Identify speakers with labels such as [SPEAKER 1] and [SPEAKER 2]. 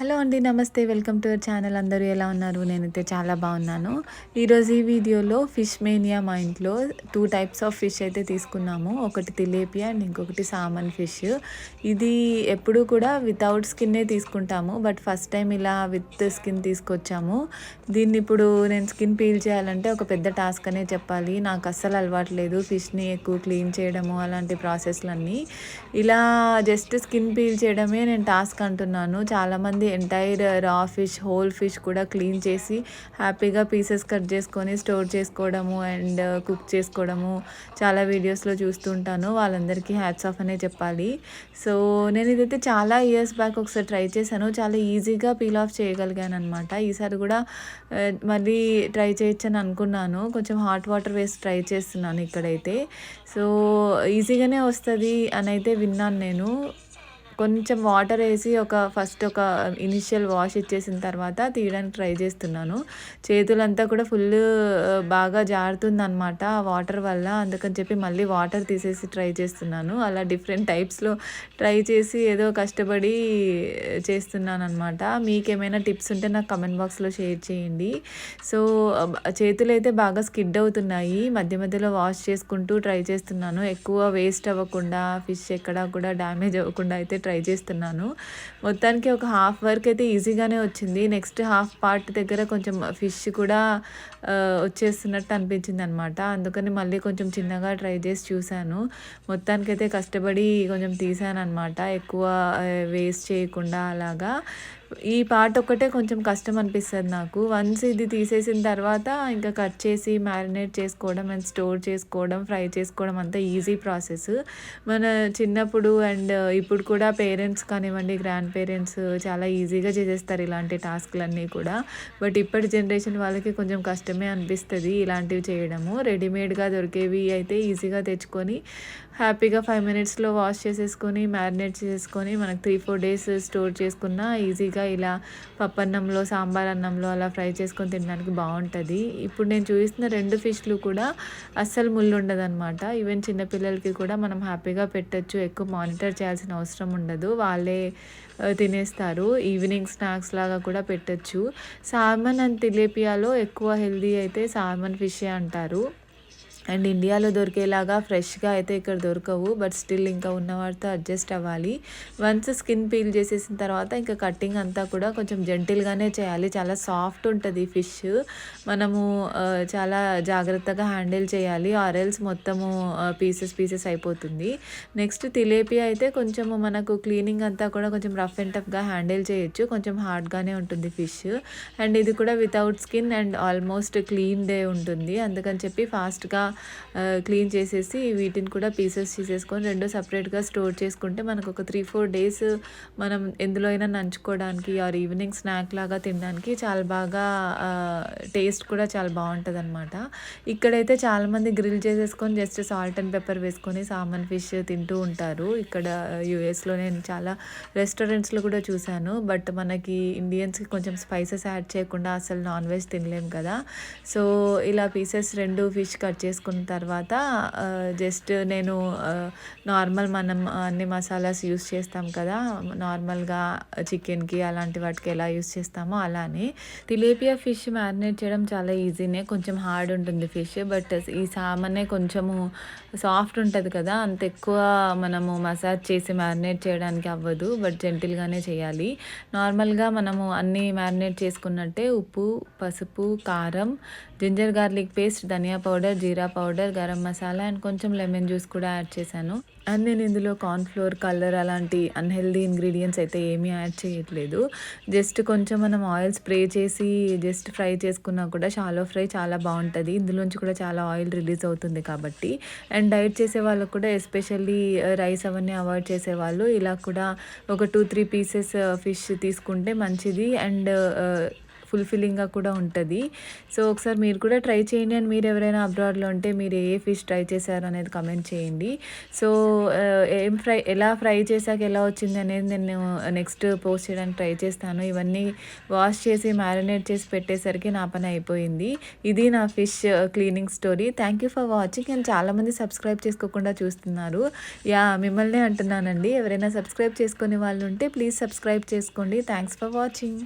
[SPEAKER 1] Hello అండి నమస్తే. Welcome to our channel. అందరూ ఎలా ఉన్నారు? నేనైతే చాలా బాగున్నాను. ఈరోజు ఈ వీడియోలో ఫిష్ మేనియా మా ఇంట్లో టూ టైప్స్ ఆఫ్ ఫిష్ అయితే తీసుకున్నాము. ఒకటి తిలేపియా అండ్ ఇంకొకటి సామన్ ఫిష్. ఇది ఎప్పుడు కూడా వితౌట్ స్కిన్నే తీసుకుంటాము. బట్ ఫస్ట్ టైం ఇలా విత్ స్కిన్ తీసుకొచ్చాము. దీన్ని ఇప్పుడు నేను స్కిన్ పీల్ చేయాలంటే ఒక పెద్ద టాస్క్ అనే చెప్పాలి. నాకు అస్సలు అలవాటు లేదు ఫిష్ని ఎక్కువ క్లీన్ చేయడము అలాంటి ప్రాసెస్లన్నీ. ఇలా జస్ట్ స్కిన్ పీల్ చేయడమే నేను టాస్క్ అంటున్నాను. చాలామంది entire raw fish whole fish కూడా క్లీన్ చేసి హ్యాపీగా పీసెస్ కట్ చేసుకొని స్టోర్ చేసుకోవడము అండ్ కుక్ uh, చేసుకోవడము చాలా వీడియోస్లో చూస్తుంటాను వాళ్ళందరికీ హ్యాట్స్ ఆఫ్ అనే చెప్పాలి. సో నేను ఇదైతే చాలా ఇయర్స్ బ్యాక్ ఒకసారి ట్రై చేశాను. చాలా ఈజీగా పీల్ ఆఫ్ చేయగలిగాను అనమాట ఈసారి కూడా uh, మళ్ళీ ట్రై చేయొచ్చని అనుకున్నాను. కొంచెం హాట్ వాటర్ వేసి ట్రై చేస్తున్నాను ఇక్కడైతే. సో ఈజీగానే వస్తుంది అని అయితే విన్నాను నేను. కొంచెం వాటర్ వేసి ఒక ఫస్ట్ ఒక ఇనిషియల్ వాష్ ఇచ్చేసిన తర్వాత తీయడానికి ట్రై చేస్తున్నాను. చేతులంతా కూడా ఫుల్ బాగా జారుతుంది అనమాట ఆ వాటర్ వల్ల. అందుకని చెప్పి మళ్ళీ వాటర్ తీసేసి ట్రై చేస్తున్నాను. అలా డిఫరెంట్ టైప్స్లో ట్రై చేసి ఏదో కష్టపడి చేస్తున్నాను అనమాట మీకేమైనా టిప్స్ ఉంటే నాకు కమెంట్ బాక్స్లో షేర్ చేయండి. సో చేతులు అయితే బాగా స్కిడ్ అవుతున్నాయి. మధ్య మధ్యలో వాష్ చేసుకుంటూ ట్రై చేస్తున్నాను. ఎక్కువ వేస్ట్ అవ్వకుండా ఫిష్ ఎక్కడా కూడా డ్యామేజ్ అవ్వకుండా అయితే ట్రై ట్రై చేస్తున్నాను. మొత్తానికి ఒక హాఫ్ వర్క్ అయితే ఈజీగానే వచ్చింది. నెక్స్ట్ హాఫ్ పార్ట్ దగ్గర కొంచెం ఫిష్ కూడా వచ్చేస్తున్నట్టు అనిపించింది అనమాట అందుకని మళ్ళీ కొంచెం చిన్నగా ట్రై చేసి చూశాను. మొత్తానికైతే కష్టపడి కొంచెం తీసాను అనమాట ఎక్కువ వేస్ట్ చేయకుండా అలాగా. ఈ పార్ట్ ఒక్కటే కొంచెం కష్టం అనిపిస్తుంది నాకు. వన్స్ ఇది తీసేసిన తర్వాత ఇంకా కట్ చేసి మ్యారినేట్ చేసుకోవడం అండ్ స్టోర్ చేసుకోవడం ఫ్రై చేసుకోవడం అంతా ఈజీ ప్రాసెస్ మన చిన్నప్పుడు అండ్ ఇప్పుడు కూడా పేరెంట్స్ కానివ్వండి గ్రాండ్ పేరెంట్స్ చాలా ఈజీగా చేసేస్తారు ఇలాంటి టాస్క్లన్నీ కూడా. బట్ ఇప్పటి జనరేషన్ వాళ్ళకి కొంచెం కష్టమే అనిపిస్తుంది ఇలాంటివి చేయడము. రెడీమేడ్గా దొరికేవి అయితే ఈజీగా తెచ్చుకొని హ్యాపీగా ఫైవ్ మినిట్స్లో వాష్ చేసేసుకొని మ్యారినేట్ చేసేసుకొని మనకు త్రీ ఫోర్ డేస్ స్టోర్ చేసుకున్న ఈజీగా ఇలా పప్పన్నంలో సాంబార్ అన్నంలో అలా ఫ్రై చేసుకొని తినడానికి బాగుంటుంది. ఇప్పుడు నేను చూపిస్తున్న రెండు ఫిష్లు కూడా అస్సలు ముళ్ళు ఉండదు అనమాట ఈవెన్ చిన్నపిల్లలకి కూడా మనం హ్యాపీగా పెట్టచ్చు. ఎక్కువ మానిటర్ చేయాల్సిన అవసరం ఉండదు. వాళ్ళే తినేస్తారు. ఈవినింగ్ స్నాక్స్ లాగా కూడా పెట్టచ్చు. సాల్మన్ అండ్ తిలేపియాలో ఎక్కువ హెల్దీ అయితే సాల్మన్ ఫిషే అంటారు. అండ్ ఇండియాలో దొరికేలాగా ఫ్రెష్గా అయితే ఇక్కడ దొరకవు బట్ స్టిల్ ఇంకా ఉన్న వాటితో అడ్జస్ట్ అవ్వాలి. వన్స్ స్కిన్ పీల్ చేసేసిన తర్వాత ఇంకా కట్టింగ్ అంతా కూడా కొంచెం జెంటిల్గానే చేయాలి. చాలా సాఫ్ట్ ఉంటుంది ఫిష్. మనము చాలా జాగ్రత్తగా హ్యాండిల్ చేయాలి ఆరెల్స్ మొత్తము పీసెస్ పీసెస్ అయిపోతుంది. నెక్స్ట్ తిలేపి అయితే కొంచెము మనకు క్లీనింగ్ అంతా కూడా కొంచెం రఫ్ అండ్ టఫ్గా హ్యాండిల్ చేయొచ్చు. కొంచెం హార్డ్గానే ఉంటుంది ఫిష్. అండ్ ఇది కూడా without skin and almost clean day ఉంటుంది. అందుకని చెప్పి ఫాస్ట్గా క్లీన్ చేసేసి వీటిని కూడా పీసెస్ తీసేసుకొని రెండు సపరేట్గా స్టోర్ చేసుకుంటే మనకు ఒక త్రీ ఫోర్ డేస్ మనం ఎందులో అయినా నంచుకోవడానికి ఆర్ ఈవినింగ్ స్నాక్ లాగా తినడానికి చాలా బాగా టేస్ట్ కూడా చాలా బాగుంటుంది అనమాట ఇక్కడైతే చాలామంది గ్రిల్ చేసేసుకొని జస్ట్ సాల్ట్ అండ్ పెప్పర్ వేసుకొని సామన్ ఫిష్ తింటూ ఉంటారు. ఇక్కడ యూఎస్లో నేను చాలా రెస్టారెంట్స్లో కూడా చూశాను. బట్ మనకి ఇండియన్స్కి కొంచెం స్పైసెస్ యాడ్ చేయకుండా అసలు నాన్ వెజ్ తినలేము కదా. సో ఇలా పీసెస్ రెండు ఫిష్ కట్ చేసుకుని చేసుకున్న తర్వాత జస్ట్ నేను నార్మల్ మనం అన్ని మసాలాస్ యూస్ చేస్తాం కదా నార్మల్గా చికెన్కి అలాంటి వాటికి ఎలా యూస్ చేస్తామో అలానే. తిలేపియా ఫిష్ మ్యారినేట్ చేయడం చాలా ఈజీనే కొంచెం హార్డ్ ఉంటుంది ఫిష్ బట్ ఈ సామనే కొంచెము సాఫ్ట్ ఉంటుంది కదా అంత ఎక్కువ మనము మసాజ్ చేసి మ్యారినేట్ చేయడానికి అవ్వదు బట్ జెంటిల్గానే చేయాలి. నార్మల్గా మనము అన్నీ మ్యారినేట్ చేసుకున్నట్టే ఉప్పు పసుపు కారం జింజర్ గార్లిక్ పేస్ట్ ధనియా పౌడర్ జీరా పౌడర్ గరం మసాలా అండ్ కొంచెం లెమన్ జ్యూస్ కూడా యాడ్ చేశాను. అండ్ నేను ఇందులో కార్న్ఫ్లోర్ కలర్ అలాంటి అన్హెల్దీ ఇంగ్రీడియంట్స్ అయితే ఏమీ యాడ్ చేయట్లేదు. జస్ట్ కొంచెం మనం ఆయిల్ స్ప్రే చేసి జస్ట్ ఫ్రై చేసుకున్నా కూడా షాలో ఫ్రై చాలా బాగుంటుంది. ఇందులోంచి కూడా చాలా ఆయిల్ రిలీజ్ అవుతుంది కాబట్టి. అండ్ డైట్ చేసే వాళ్ళకు కూడా ఎస్పెషల్లీ రైస్ uh, అవన్నీ అవాయిడ్ చేసేవాళ్ళు ఇలా కూడా ఒక టూ త్రీ పీసెస్ ఫిష్ తీసుకుంటే మంచిది. అండ్ ఫుల్ఫిల్లింగ్గా కూడా ఉంటుంది. సో ఒకసారి మీరు కూడా ట్రై చేయండి. అండ్ మీరు ఎవరైనా అబ్రాడ్లో ఉంటే మీరు ఏ ఫిష్ ట్రై చేశారు అనేది కమెంట్ చేయండి. సో ఏం ఫ్రై ఎలా ఫ్రై చేశాక ఎలా వచ్చింది అనేది నేను నెక్స్ట్ పోస్ట్ చేయడానికి ట్రై చేస్తాను. ఇవన్నీ వాష్ చేసి మ్యారినేట్ చేసి పెట్టేసరికి నా పని అయిపోయింది. ఇది నా fish cleaning story thank you for watching and చాలామంది సబ్స్క్రైబ్ చేసుకోకుండా చూస్తున్నారు. యా మిమ్మల్ని అంటున్నానండి. ఎవరైనా సబ్స్క్రైబ్ చేసుకునే వాళ్ళు ఉంటే ప్లీజ్ సబ్స్క్రైబ్ చేసుకోండి. Thanks for watching